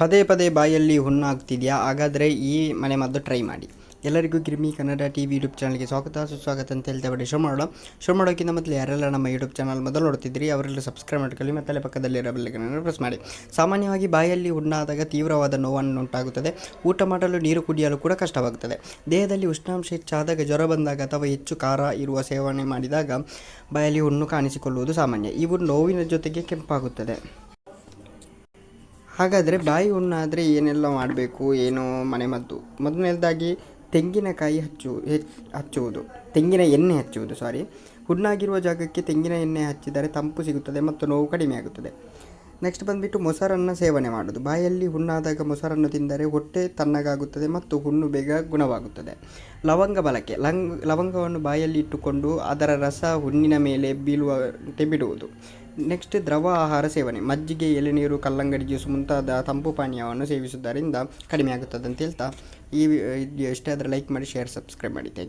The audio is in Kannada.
ಪದೇ ಪದೇ ಬಾಯಲ್ಲಿ ಹುಣ್ಣಾಗ್ತಿದೆಯಾ? ಹಾಗಾದರೆ ಈ ಮನೆಮದ್ದು ಟ್ರೈ ಮಾಡಿ. ಎಲ್ಲರಿಗೂ Girmi Kannada T V YouTube ಚಾನಲ್ಗೆ ಸ್ವಾಗತ. ಸುಸ್ವಾಗತ ಅಂತ ಹೇಳ್ತಾ ಬಿಡಿ, ಶೋ ಮಾಡೋಣ. ಶೋ ಮಾಡೋಕ್ಕಿಂತ ಮೊದಲು ಯಾರೆಲ್ಲ ನಮ್ಮ ಯೂಟ್ಯೂಬ್ ಚಾನಲ್ ಮೊದಲು ನೋಡ್ತಿದ್ರಿ ಅವರೆಲ್ಲ ಸಬ್ಸ್ಕ್ರೈಬ್ ಮಾಡ್ಕೊಳ್ಳಿ, ಮತ್ತು ಪಕ್ಕದಲ್ಲಿರೋ ಬೆಲ್ಲೈಕನನ್ನು ಪ್ರೆಸ್ ಮಾಡಿ. ಸಾಮಾನ್ಯವಾಗಿ ಬಾಯಲ್ಲಿ ಹುಣ್ಣಾದಾಗ ತೀವ್ರವಾದ ನೋವನ್ನು ಉಂಟಾಗುತ್ತದೆ. ಊಟ ಮಾಡಲು ನೀರು ಕುಡಿಯಲು ಕೂಡ ಕಷ್ಟವಾಗುತ್ತದೆ ದೇಹದಲ್ಲಿ ಉಷ್ಣಾಂಶ ಹೆಚ್ಚಾದಾಗ, ಜ್ವರ ಬಂದಾಗ ಅಥವಾ ಹೆಚ್ಚು ಖಾರ ಇರುವ ಸೇವನೆ ಮಾಡಿದಾಗ ಬಾಯಲ್ಲಿ ಹುಣ್ಣು ಕಾಣಿಸಿಕೊಳ್ಳುವುದು ಸಾಮಾನ್ಯ. ಇವು ನೋವಿನ ಜೊತೆಗೆ ಕೆಂಪಾಗುತ್ತದೆ. ಹಾಗಾದರೆ ಬಾಯಿ ಹುಣ್ಣಾದರೆ ಏನೆಲ್ಲ ಮಾಡಬೇಕು? ಏನು ಮನೆಮದ್ದು ಮೊದಲನೇದಾಗಿ ತೆಂಗಿನಕಾಯಿ ಹಚ್ಚು ಹಚ್ಚುವುದು. ತೆಂಗಿನ ಎಣ್ಣೆ ಹಚ್ಚುವುದು ಸಾರಿ ಹುಣ್ಣಾಗಿರುವ ಜಾಗಕ್ಕೆ ತೆಂಗಿನ ಎಣ್ಣೆ ಹಚ್ಚಿದರೆ ತಂಪು ಸಿಗುತ್ತದೆ ಮತ್ತು ನೋವು ಕಡಿಮೆ ಆಗುತ್ತದೆ. ನೆಕ್ಸ್ಟ್ ಬಂದುಬಿಟ್ಟು ಮೊಸರನ್ನು ಸೇವನೆ ಮಾಡೋದು ಬಾಯಲ್ಲಿ ಹುಣ್ಣಾದಾಗ ಮೊಸರನ್ನು ತಿಂದರೆ ಹೊಟ್ಟೆ ತಣ್ಣಗಾಗುತ್ತದೆ ಮತ್ತು ಹುಣ್ಣು ಬೇಗ ಗುಣವಾಗುತ್ತದೆ. ಲವಂಗ ಬಳಕೆ. ಲವಂಗವನ್ನು ಬಾಯಲ್ಲಿ ಇಟ್ಟುಕೊಂಡು ಅದರ ರಸ ಹುಣ್ಣಿನ ಮೇಲೆ ಬೀಳುವಂತೆ ಬಿಡುವುದು ನೆಕ್ಸ್ಟ್ ದ್ರವ ಆಹಾರ ಸೇವನೆ. ಮಜ್ಜಿಗೆ, ಎಳೆನೀರು, ಕಲ್ಲಂಗಡಿ ಜ್ಯೂಸ್ ಮುಂತಾದ ತಂಪು ಪಾನೀಯವನ್ನು ಸೇವಿಸುವುದರಿಂದ ಕಡಿಮೆ ಆಗುತ್ತದೆ ಅಂತ ಹೇಳ್ತಾ. ಈ ವಿಡಿಯೋ ಇಷ್ಟ ಆದರೆ ಲೈಕ್ ಮಾಡಿ ಶೇರ್ ಸಬ್ಸ್ಕ್ರೈಬ್ ಮಾಡಿ. ಥ್ಯಾಂಕ್